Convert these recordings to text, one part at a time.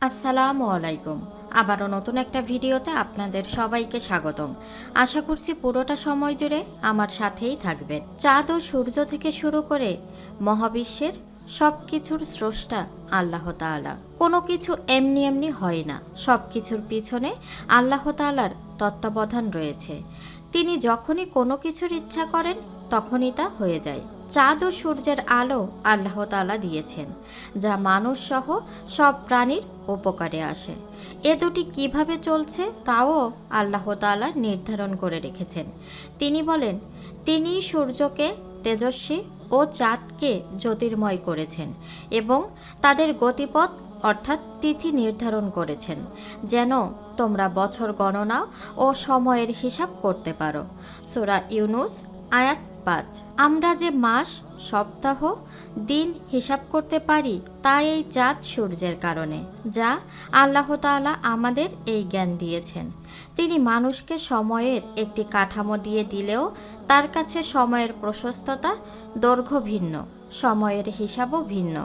আসসালামু আলাইকুম। আবারও নতুন একটা ভিডিওতে আপনাদের সবাইকে স্বাগতম। আশা করছি পুরোটা সময় জুড়ে আমার সাথেই থাকবেন। চাঁদ ও সূর্য থেকে শুরু করে মহাবিশ্বের সব কিছুর স্রষ্টা আল্লাহ তাআলা। কোনো কিছু এমনি এমনি হয় না। সব কিছুর পিছনে আল্লাহ তাআলার তত্ত্বাবধান রয়েছে। তিনি যখনই কোনো কিছুর ইচ্ছা করেন, তখনই তা হয়ে যায়। চাঁদ ও সূর্যের আলো আল্লাহ তাআলা দিয়েছেন, যা মানুষ সহ সব প্রাণীর উপকারে আসে। এ দুটি কীভাবে চলছে তাও আল্লাহ তাআলা নির্ধারণ করে রেখেছেন। তিনি বলেন, তিনি সূর্যকে, তেজস্বী ও চাঁদকে জ্যোতির্ময় করেছেন এবং তাদের গতিপথ অর্থাৎ তিথি নির্ধারণ করেছেন, যেন তোমরা বছর গণনা ও সময়ের হিসাব করতে পারো। সোরা ইউনুস, আয়াত পাঁচ আমরা যে মাস, সপ্তাহ, দিন হিসাব করতে পারি তা এই চাঁদ সূর্যের কারণে, যা আল্লাহ তাআলা আমাদের এই জ্ঞান দিয়েছেন। তিনি মানুষকে সময়ের একটি কাঠামো দিয়ে দিলেও তার কাছে সময়ের প্রশস্ততা দৈর্ঘ্য ভিন্ন, সময়ের হিসাবও ভিন্ন।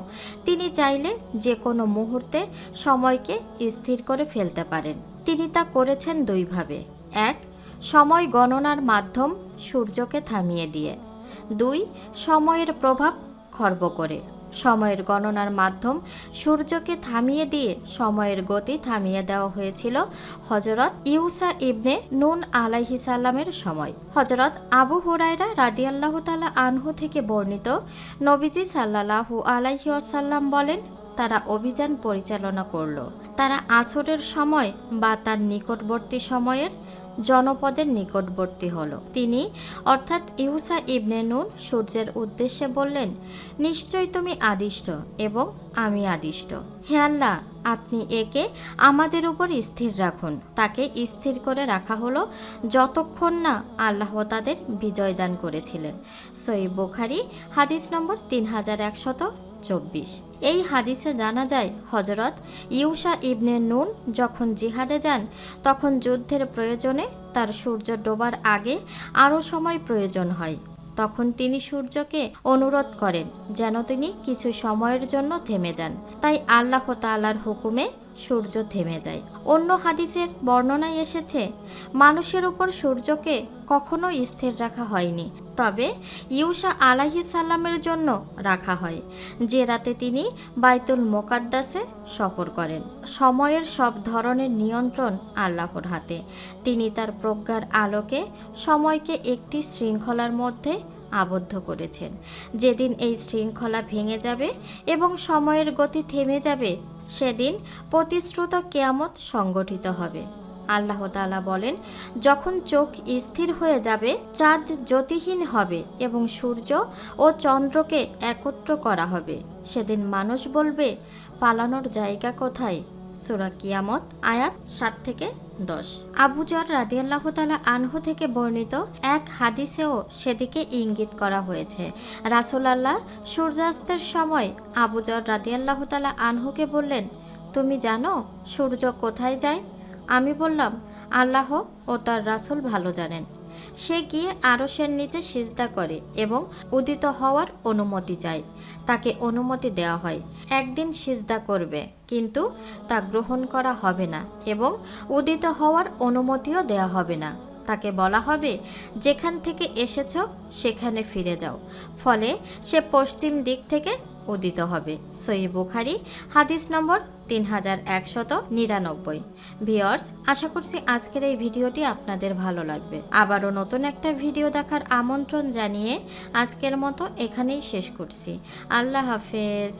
তিনি চাইলে যে কোনো মুহূর্তে সময়কে স্থির করে ফেলতে পারেন। তিনি তা করেছেন দুইভাবে। এক সময় গণনার মাধ্যম সূর্যকে থামিয়ে দিয়ে। দুই, সময়ের প্রভাব খর্ব করে। সময়ের গণনার মাধ্যম সূর্যকে থামিয়ে দিয়ে সময়ের গতি থামিয়ে দেওয়া হয়েছিল হজরত ইউসা ইবনে নুন আলাইহি সাল্লামের সময়। হজরত আবু হুরাইরা রাদিয়াল্লাহু তাআলা আনহু থেকে বর্ণিত নবীজি সাল্লাল্লাহু আলাইহি ওয়াসাল্লাম বলেন, তারা অভিযান পরিচালনা করল। তারা আসরের সময় বা তার নিকটবর্তী সময়ের জনপদের নিকটবর্তী হল। তিনি, অর্থাৎ ইউসা ইবনে নুন, সূর্যের উদ্দেশ্যে বললেন, নিশ্চয় তুমি আদিষ্ট এবং আমি আদিষ্ট। হে আল্লাহ, আপনি একে আমাদের উপর স্থির রাখুন। তাকে স্থির করে রাখা হলো যতক্ষণ না আল্লাহ তাদের বিজয় দান করেছিলেন। সই বুখারি, হাদিস নম্বর তিন হাজার একশত চব্বিশ। এই হাদিসে জানা যায় হজরত ইউসা ইবনে নুন যখন জিহাদে যান, তখন যুদ্ধের প্রয়োজনে তার সূর্য ডোবার আগে আরও সময় প্রয়োজন হয়। তখন তিনি সূর্যকে অনুরোধ করেন, যেন তিনি কিছু সময়ের জন্য থেমে যান। তাই আল্লাহ তাল্লার হুকুমে সূর্য থেমে যায়। অন্য হাদিসের বর্ণনায় এসেছে, মানুষের উপর সূর্যকে কখনো স্থির রাখা হয়নি। তবে ইউসা আলাহি সাল্লামের জন্য রাখা হয়, যে রাতে তিনি বাইতুল মোকাদ্দাসে সফর করেন। সময়ের সব ধরনের নিয়ন্ত্রণ আল্লাহর হাতে। তিনি তার প্রজ্ঞার আলোকে সময়কে একটি শৃঙ্খলার মধ্যে আবদ্ধ করেছেন। যেদিন এই শৃঙ্খলা ভেঙে যাবে এবং সময়ের গতি থেমে যাবে সেদিন প্রতিশ্রুত কেয়ামত সংগঠিত হবে। আল্লাহ তালা বলেন, যখন চোখ স্থির হয়ে যাবে, চাঁদ জ্যোতিহীন হবে এবং সূর্য ও চন্দ্রকে একত্র করা হবে। সেদিন মানুষ বলবে, পালানোর জায়গা কোথায়? সুরা কিয়ামত, আয়াত সাত থেকে দশ। আবুজর রাদিয়াল্লাহ তালা আনহু থেকে বর্ণিত এক হাদিসেও সেদিকে ইঙ্গিত করা হয়েছে। রাসুলাল্লাহ সূর্যাস্তের সময় আবুজর রাদিয়াল্লাহ তালা আনহুকে বললেন, তুমি জানো সূর্য কোথায় যায়? আমি বললাম, আল্লাহ ও তার রাসূল ভালো জানেন। সে গিয়ে আরসের নিচে সিজদা করে এবং উদিত হওয়ার অনুমতি চায়। তাকে অনুমতি দেওয়া হয়। একদিন সিজদা করবে, কিন্তু তা গ্রহণ করা হবে না এবং উদিত হওয়ার অনুমতিও দেওয়া হবে না। তাকে বলা হবে, যেখান থেকে এসেছ, সেখানে ফিরে যাও। ফলে সে পশ্চিম দিক থেকে উদিত হবে। সই বুখারি, হাদিস নম্বর তিন হাজার একশত নিরানব্বই। ভিওর্স আশা করছি আজকের এই ভিডিওটি আপনাদের ভালো লাগবে। আবারও নতুন একটা ভিডিও দেখার আমন্ত্রণ জানিয়ে আজকের মতো এখানেই শেষ করছি। আল্লাহ হাফেজ।